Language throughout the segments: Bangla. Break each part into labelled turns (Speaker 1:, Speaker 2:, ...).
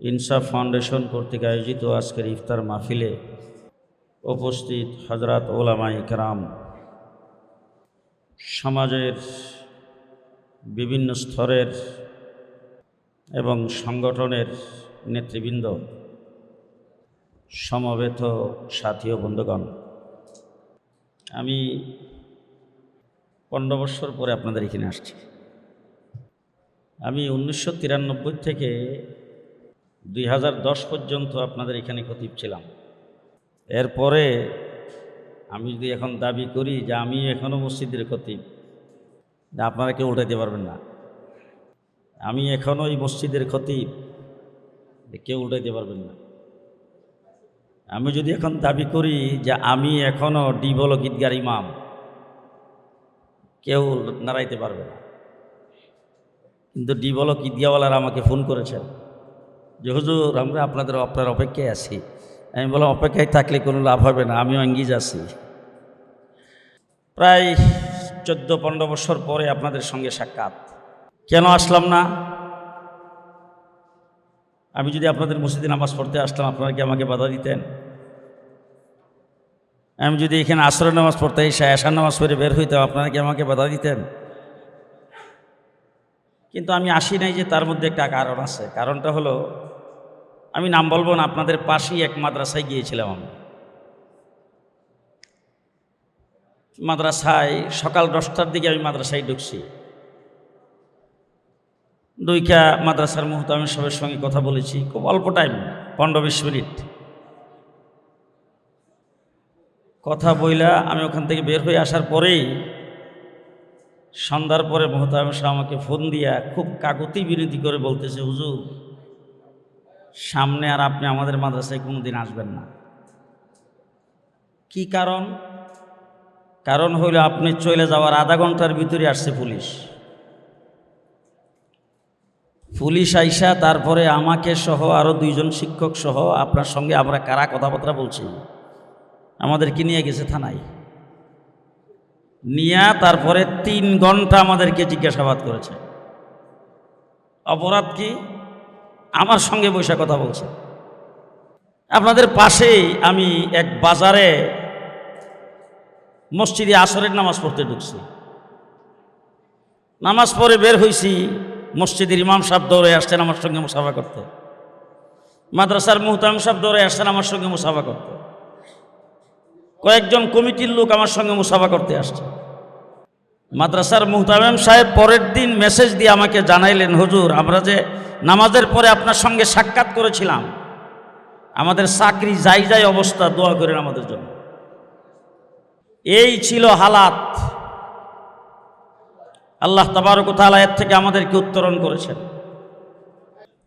Speaker 1: ইনসাফ ফাউন্ডেশন কর্তৃক আয়োজিত আজকের ইফতার মাহফিলে উপস্থিত হজরত ওলামা ইকরাম সমাজের বিভিন্ন স্তরের এবং সংগঠনের নেতৃবৃন্দ, সমবেত সাথী ও বন্ধুগণ, আমি পনেরো বৎসর পরে আপনাদের এখানে আসছি। আমি উনিশশো তিরানব্বই থেকে দুই হাজার দশ পর্যন্ত আপনাদের এখানে খতিব ছিলাম। এরপরে আমি যদি এখন দাবি করি যে আমি এখনও মসজিদের খতিব আপনারা কেউ উঠাইতে পারবেন না। আমি এখনও এই মসজিদের খতিব কেউ উঠাইতে পারবেন না। আমি যদি এখন দাবি করি যে আমি এখনও ডিবল গীতগার ইমাম, কেউ নাড়াইতে পারবে না। কিন্তু ডিবল গীতগাওয়ালারা আমাকে ফোন করেছেন। যে, হুজুর, আমরা আপনাদের আপনার অপেক্ষায় আছি। আমি বললাম, অপেক্ষায় থাকলে কোনো লাভ হবে না, আমিও অঙ্গিজ আছি। প্রায় চোদ্দ পনেরো বছর পরে আপনাদের সঙ্গে সাক্ষাৎ। কেন আসলাম না? আমি যদি আপনাদের মসজিদে নামাজ পড়তে আসতাম, আপনারা কি আমাকে বাধা দিতেন? আমি যদি এখানে আসরের নামাজ পড়তে এসে আশার নামাজ পড়ে বের হইতাম, আপনারা কি আমাকে বাধা দিতেন? কিন্তু আমি আসি নাই যে, তার মধ্যে একটা কারণ আছে। কারণটা হলো আমি নাম বলব না, আপনাদের পাশেই এক মাদ্রাসায় গিয়েছিলাম আমি। মাদ্রাসায় সকাল দশটার দিকে আমি মাদ্রাসায় ঢুকছি। দুইকা মাদ্রাসার মুহূর্তে আমি সবার সঙ্গে কথা বলেছি, খুব অল্প টাইম, পনেরো বিশ মিনিট। কথা বইলা আমি ওখান থেকে বের হয়ে আসার পরেই সন্ধ্যার পরে মোহতাম শাহ আমাকে ফোন দিয়া খুব কাকতি বিরতি করে বলতেছে, হুজুর সামনে আর আপনি আমাদের মাদ্রাসায় কোনো দিন আসবেন না। কি কারণ? কারণ হইল আপনি চলে যাওয়ার আধা ঘণ্টার ভিতরে আসছে পুলিশ। পুলিশ আইসা তারপরে আমাকে সহ আরও দুইজন শিক্ষক সহ আপনার সঙ্গে আমরা কারা কথাবার্তা বলছি? আমাদেরকে নিয়ে গেছে থানায়? নিয়া তারপরে তিন ঘণ্টা আমাদেরকে জিজ্ঞাসাবাদ করেছে। অপরাধ কি? আমার সঙ্গে বসে কথা বলছে। আপনাদের পাশেই আমি এক বাজারে মসজিদে আসরের নামাজ পড়তে ঢুকছি। নামাজ পড়ে বের হয়েছি মসজিদের ইমাম সাহেব দৌড়ে আসছেন আমার সঙ্গে মুসাফা করতে। মাদ্রাসার মুহতাম সাহেব দৌড়ে আসছেন আমার সঙ্গে মুসাফা করতে। কয়েকজন কমিটির লোক আমার সঙ্গে মুসাফা করতে আসছে। মাদ্রাসার মুহতামেম সাহেব পরের দিন মেসেজ দিয়ে আমাকে জানাইলেন, হুজুর, আমরা যে নামাজের পরে আপনার সঙ্গে সাক্ষাৎ করেছিলাম। আমাদের চাকরি যাই যাই অবস্থা, দোয়া করেন আমাদের জন্য। এই ছিল হালাত। আল্লাহ তাবারক তাআলা এর থেকে আমাদেরকে উত্তরণ করেছেন।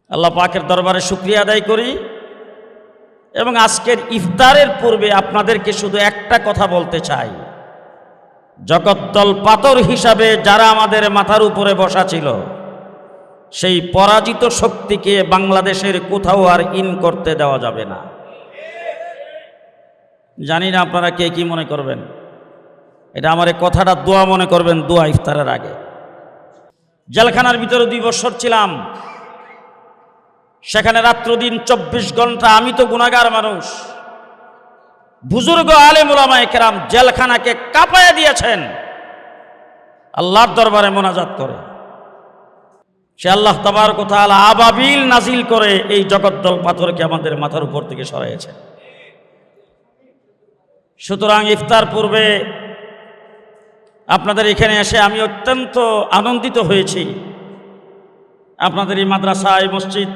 Speaker 1: আল্লাহ পাকের দরবারে শুক্রিয়া আদায় করি। এবং আজকের ইফতারের পূর্বে আপনাদেরকে শুধু একটা কথা বলতে চাই। জগদ্দল পাথর হিসাবে যারা আমাদের মাথার উপরে বসা ছিল সেই পরাজিত শক্তিকে বাংলাদেশের কোথাও আর ইন করতে দেওয়া যাবে না। জানি না আপনারা কে কি মনে করবেন। এটা আমার কথাটা দোয়া মনে করবেন, দোয়া ইফতারের আগে। জেলখানার ভিতরে দুই বছর ছিলাম। সেখানে রাত্রদিন চব্বিশ ঘণ্টা আমি তো গুণাগার মানুষ। বুজুর্গ আলেম ওলামায় কেরাম জেলখানাকে কাঁপায় দিয়েছেন। আল্লাহর দরবারে মোনাজাত করে। সে আল্লাহ তাবার কথা আবাবিল নাজিল করে এই জগদ্দল পাথরকে আমাদের মাথার উপর থেকে সরাইয়েছে সুতরাং ইফতার পূর্বে আপনাদের এখানে এসে আমি অত্যন্ত আনন্দিত হয়েছি। আপনাদের এই মাদ্রাসা এই মসজিদ।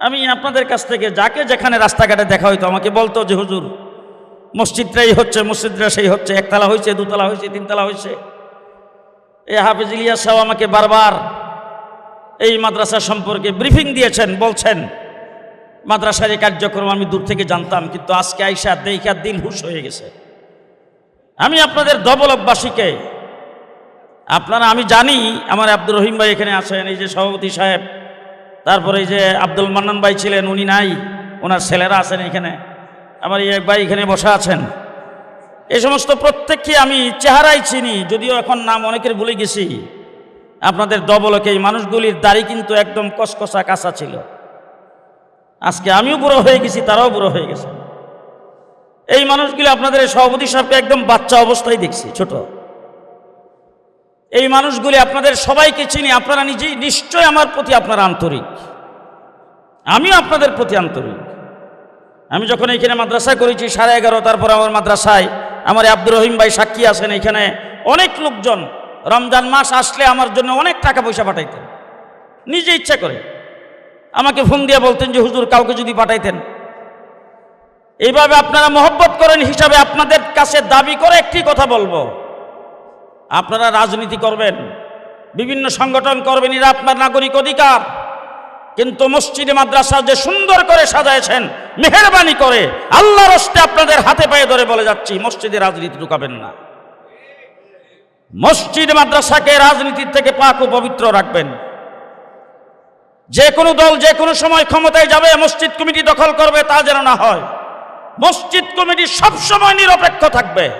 Speaker 1: আমি আপনাদের কাছ থেকে যাকে যেখানে রাস্তাঘাটে দেখা হইতো আমাকে বলতো যে, হুজুর, মসজিদটাই হচ্ছে, মসজিদটা সেই হচ্ছে, একতলা হয়েছে দুতলা হয়েছে তিনতলা হয়েছে এ হাফিজ ইলিয়াস সাহেব আমাকে বারবার এই মাদ্রাসা সম্পর্কে ব্রিফিং দিয়েছেন, বলছেন, মাদ্রাসার এই কার্যক্রম আমি দূর থেকে জানতাম, কিন্তু আজকে আইসা দেখা দিল হুশ হয়ে গেছে। আমি আপনাদের দবলকবাসীকে আপনারা, আমি জানি আমার আব্দুর রহিম ভাই এখানে আছেন, এই যে সভাপতি সাহেব, তারপরে এই যে আব্দুল মান্নান ভাই ছিলেন, উনি নাই, ওনার ছেলেরা আছেন এখানে, আমার এই ভাই এখানে বসা আছেন। এই সমস্ত প্রত্যেককে আমি চেহারাই চিনি, যদিও এখন নাম অনেকের ভুলে গেছি। আপনাদের দবলকে এই মানুষগুলির দাড়ি কিন্তু একদম কসকসা কাঁচা ছিল। আজকে আমিও বুড়ো হয়ে গেছি, তারাও বুড়ো হয়ে গেছে। এই মানুষগুলি আপনাদের এই সভাপতি সাহেবকে একদম বাচ্চা অবস্থায় দেখছি, ছোট। এই মানুষগুলি আপনাদের সবাইকে চিনি, আপনারা নিজেই, নিশ্চয় আমার প্রতি আপনারা আন্তরিক। আমিও আপনাদের প্রতি আন্তরিক। আমি যখন এখানে মাদ্রাসা করেছি, সাড়ে এগারো, তারপর আমার মাদ্রাসায় আমার আব্দুর রহিম ভাই সাক্ষী আছেন এখানে। অনেক লোকজন রমজান মাস আসলে আমার জন্য অনেক টাকা পয়সা পাঠাইতেন। নিজে ইচ্ছা করে। আমাকে ফোন দিয়ে বলতেন যে, হুজুর, কাউকে যদি পাঠাইতেন। এইভাবে আপনারা মহব্বত করেন হিসাবে আপনাদের কাছে দাবি করে একটি কথা বলব। আপনারা রাজনীতি করবেন, বিভিন্ন সংগঠন করবেন, এরা আপনার নাগরিক অধিকার। কিন্তু মসজিদে, মাদ্রাসা যে সুন্দর করে সাজাইছেন, মেহরবানি করে, আল্লাহর হস্তে আপনাদের হাতে পায়ে ধরে বলে যাচ্ছি, মসজিদে রাজনীতি ঢুকাবেন না। মসজিদ, মাদ্রাসাকে, রাজনীতির থেকে পাক ও পবিত্র রাখবেন। যে কোনো দল, যে কোনো সময় ক্ষমতায় যাবে, মসজিদ কমিটি দখল করবে, তা যেন না হয়। মসজিদ কমিটি সবসময় নিরপেক্ষ থাকবে।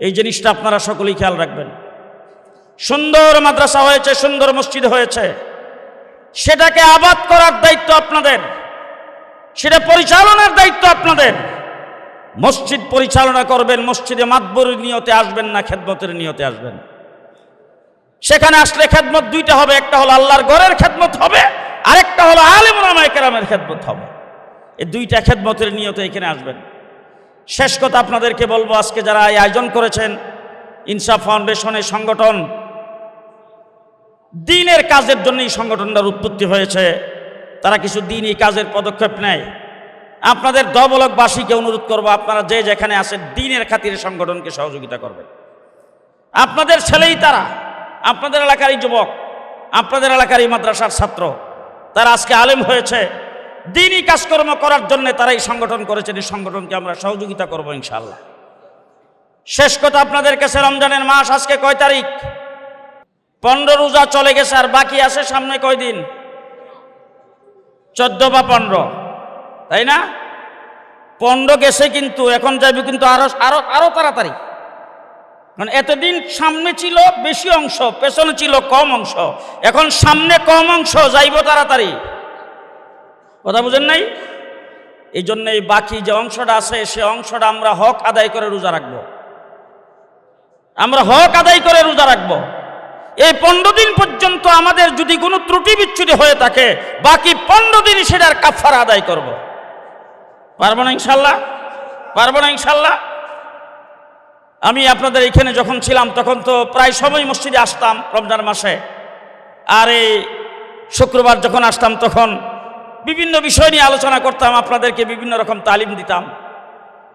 Speaker 1: এই জিনিসটা আপনারা সকলেই খেয়াল রাখবেন। সুন্দর মাদ্রাসা হয়েছে, সুন্দর মসজিদ হয়েছে। সেটাকে আবাদ করার দায়িত্ব আপনাদের। সেটা পরিচালনার দায়িত্ব আপনাদের। মসজিদ পরিচালনা করবেন, মসজিদে মাতবর নিয়তে আসবেন না, খেদমতের নিয়তে আসবেন। সেখানে আসলে খেদমত দুইটা হবে, একটা হলো আল্লাহর ঘরের খেদমত হবে, আরেকটা হলো আলিম রামায় কেরামের খেদমত হবে। এই দুইটা খেদমতের নিয়তে এখানে আসবেন। শেষ কথা আপনাদেরকে বলব, আজকে যারা এই আয়োজন করেছেন, ইনসাফ ফাউন্ডেশনের সংগঠন, দিনের কাজের জন্য এই সংগঠনটার উৎপত্তি হয়েছে। তারা কিছু দিনই কাজের পদক্ষেপ নেয়। আপনাদের দমলকবাসীকে অনুরোধ করব, আপনারা যে যেখানে আছেন, দিনের খাতিরে সংগঠনকে সহযোগিতা করবেন। আপনাদের ছেলেই তারা, আপনাদের এলাকারই যুবক, আপনাদের এলাকারই মাদ্রাসার ছাত্র, তারা আজকে আলেম হয়েছে, দিনই কাজকর্ম করার জন্য তারা এই সংগঠন করেছেন, এই সংগঠনকে আমরা সহযোগিতা করব ইনশাল্লাহ শেষ কথা আপনাদের কাছে, রমজানের মাস আজকে কয় তারিখ? পনেরো রোজা চলে গেছে, আর বাকি আছে সামনে কয়দিন? চোদ্দ বা পনেরো? তাই না? পণ্ড গেছে কিন্তু, এখন যাবে কিন্তু আরও আরও আরও তাড়াতাড়ি। মানে এতদিন সামনে ছিল বেশি অংশ, পেছনে ছিল কম অংশ। এখন সামনে কম অংশ, যাইব তাড়াতাড়ি। কথা বুঝেন নাই? এই জন্য এই বাকি যে অংশটা আছে, সে অংশটা আমরা হক আদায় করে রোজা রাখব। আমরা হক আদায় করে রোজা রাখব। এই পনেরো দিন পর্যন্ত আমাদের যদি কোনো ত্রুটি বিচ্ছুতি হয়ে থাকে, বাকি পনেরো দিন সেটার কাফার আদায় করব। পারব না ইনশাল্লাহ? পারব না ইনশাল্লাহ? আমি আপনাদের এখানে যখন ছিলাম, তখন তো প্রায় সময় মসজিদে আসতাম রমজান মাসে। আর এই শুক্রবার যখন আসতাম, তখন বিভিন্ন বিষয় নিয়ে আলোচনা করতাম, আপনাদেরকে বিভিন্ন রকম তালিম দিতাম।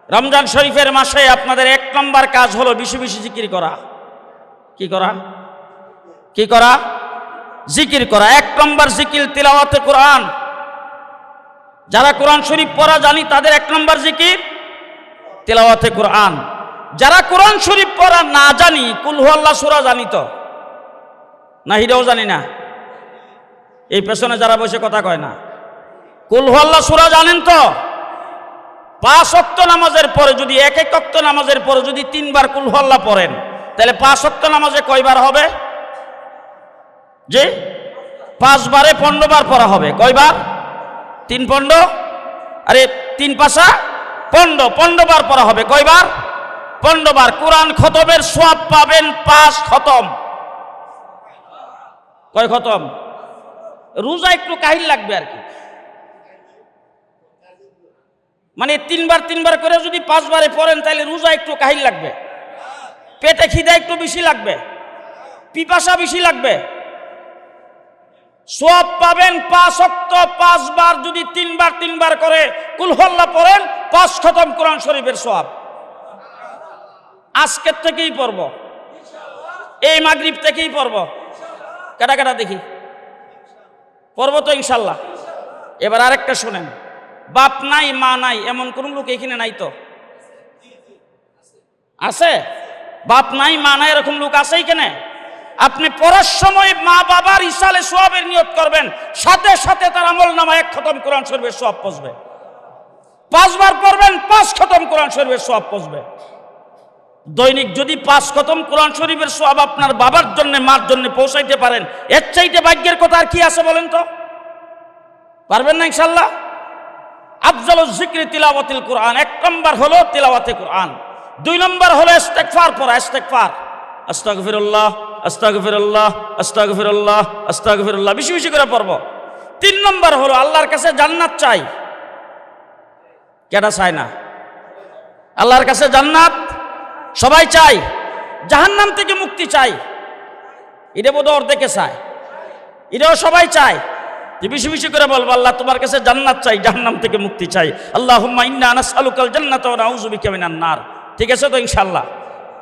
Speaker 1: রমজান শরীফের মাসে আপনাদের এক নম্বর কাজ হলো বেশি বেশি জিকির করা। কি করা? কি করা? জিকির করা। এক নম্বর জিকির তিলাওয়াতে কোরআন। যারা কোরআন শরীফ পড়া জানি, তাদের এক নম্বর জিকির? তিলাওয়াতে কোরআন। যারা কোরআন শরীফ পড়া না জানি কুলহু আল্লাহ সুরা জানি তো। না হিরাও জানি না। এই পেছনে যারা বসে কথা কয় না। কুলহু আল্লাহ সুরা জানেন তো? পাঁচ অক্ত নামাজের পরে যদি, এক এক অক্ত নামাজের পরে যদি তিনবার কুলহু আল্লাহ পড়েন, তাহলে পাঁচ অক্ত নামাজে কয়বার হবে? যে পাঁচবারে পনেরো বার পড়া হবে। কয়বার? তিন পণ্ড? আরে, তিন পাশা? পণ্ড পনেরো বার পড়া হবে। কয়বার? পনেরো বার। কোরআন খতমের সোয়াব পাবেন পাঁচ খতম। কয় খতম? রোজা একটু কাহিল লাগবে আর কি। মানে তিনবার তিনবার করে যদি পাঁচবারে পড়েন তাহলে রোজা একটু কাহিল লাগবে। পেটে খিদা একটু বেশি লাগবে। পিপাসা বেশি লাগবে। সব পাবেন পাঁচ অক্ত পাঁচবার যদি তিনবার তিনবার করে। কুলহল্লা পড়েন, পাঁচ খতম কোরআন শরীফের সব আজকের থেকেই পড়ব। এই মাগরিব থেকেই পড়ব। কাটা কাটা দেখি। পড়ব তো ইনশাল্লাহ। এবার আরেকটা শোনেন। বাপ নাই, মা নাই, এমন কোন লোক এখানে নাই তো? আছে? বাপ নাই, মা নাই, এরকম লোক আছে এখানে? আপনি পড়ার সময় মা বাবার ইসালে সোয়াবের নিয়ত করবেন, সাথে সাথে তার আমল নামা এক খতম কোরআন শরীফের সোয়াব পচবে। পাঁচবার পড়বেন, পাঁচ খতম কোরআন শরীফের সোয়াব পচবে। দৈনিক যদি পাঁচ খতম কোরআন শরীফের সোয়াব আপনার বাবার জন্য, মার জন্য পৌঁছাইতে পারেন, এর চাইতে ভাগ্যের কথা আর কি আছে বলেন তো? পারবেন না ইনশাল্লাহ আফজাল জিক্রি তিলাওয়াতিল কোরআন, এক নম্বর হলো তিলাওয়াতে কোরআন, দুই নম্বর হলো ইস্তেকফার পড়া ইস্তেকফার আস্তাগফিরুল্লাহ। আস্তাগফিরুল্লাহ আস্তাগফিরুল্লাহ আস্তাগফিরুল্লাহ। বেশি বেশি করে পড়ব। তিন নম্বর হলো, আল্লাহর কাছে জান্নাত চাই। কেটা চায় না? আল্লাহর কাছে জান্নাত সবাই চাই জাহান্নাম থেকে মুক্তি চাই এটা বোধ অর্ধেকে চায়। এটাও সবাই চায়। যে বেশি বেশি করে বলব, আল্লাহ তোমার কাছে জান্নাত চাই, জাহান্নাম থেকে মুক্তি চাই। আল্লাহ আলুকাল ঠিক আছে তো ইনশাল্লাহ